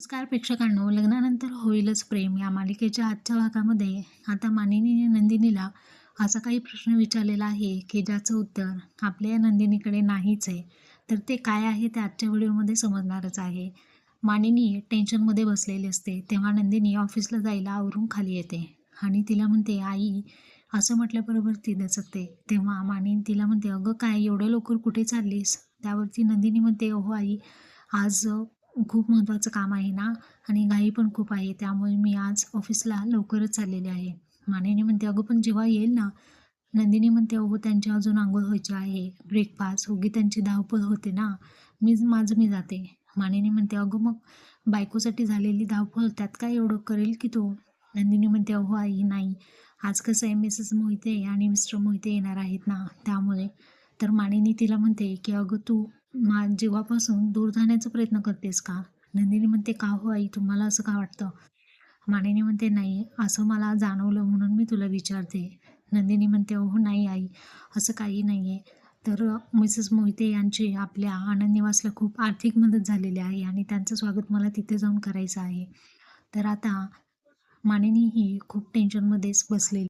नमस्कार प्रेक्षकांनो लग्नानंतर होईलच प्रेम. या मालिकेच्या आजच्या भागामध्ये आता मानिनीने नंदिनीला असा काही प्रश्न विचारलेला आहे की ज्याचं उत्तर आपल्या या नंदिनीकडे नाहीच आहे तर ते काय आहे ते आजच्या व्हिडिओमध्ये समजणारच आहे. मानिनी टेन्शनमध्ये बसलेली असते तेव्हा नंदिनी ऑफिसला जायला आवरून खाली येते आणि तिला म्हणते आई असं म्हटल्याबरोबर ती दचकते. तेव्हा मानिनी तिला म्हणते अगं काय एवढं लवकर कुठे चाललीस? त्यावरती नंदिनी म्हणते अहो आई आज खूप महत्त्वाचं काम आहे ना? आणि घाई पण खूप आहे. त्यामुळे मी आज ऑफिसला लवकरच चाललेले आहे. मानिनी म्हणते अगं पण जेव्हा येईल ना? नंदिनी म्हणते अहो त्यांची अजून आंघोळ व्हायची आहे. ब्रेकफास्ट उगी त्यांची धावपळ होते ना? मी माझं मी जाते. मानिनी म्हणते अगं मग बायकोसाठी झालेली धावपळ त्यात काय एवढं करेल की तो? नंदिनी म्हणते अहो आई नाही. आज कसं आहे मिसेस मोहिते आणि मिस्टर मोहिते येणार आहेत ना? त्यामुळे. तर मानिनी तिला म्हणते की अगं तू मा जीवापासून दूर जाण्याचा प्रयत्न करतेस का? नंदिनी म्हणते का हो आई? तुम्हाला असं का वाटतं? मानिनी म्हणते नाही असं मला जाणवलं म्हणून मी तुला विचारते. नंदिनी म्हणते हो नाही आई असं काही नाही आहे तर मिसेस मोहिते यांची आपल्या आनंद निवासला खूप आर्थिक मदत झालेली आहे आणि त्यांचं स्वागत मला तिथे जाऊन करायचं आहे. तर आता मानिनी ही खूप टेन्शनमध्येच बसलेली